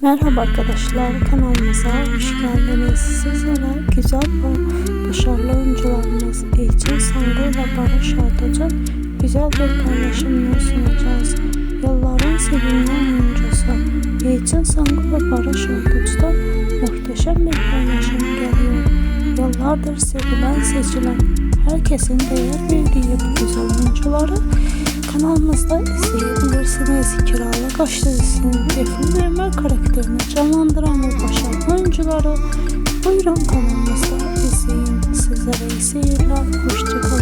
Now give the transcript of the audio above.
Merhaba arkadaşlar kanalımıza hoş geldiniz. Sizlere güzel ve başarılı oyuncularımız Elçin Sangu ve Barış Arduç'un güzel bir paylaşımını sunacağız. Yılların sevilen oyuncusu Elçin Sangu ve Barış Arduç'tan muhteşem bir paylaşım geliyor. Yıllardır sevilen seçilen herkesin değer verdiği oyuncuları kanalımızda izleyebilirsiniz. Kiralık Aşk dizisinin Efrin Ömer karakterini canlandıran başarılı oyuncuları buyurun kanalımızda izleyin. Sizlere iyi seyirler. Hoşçakalın.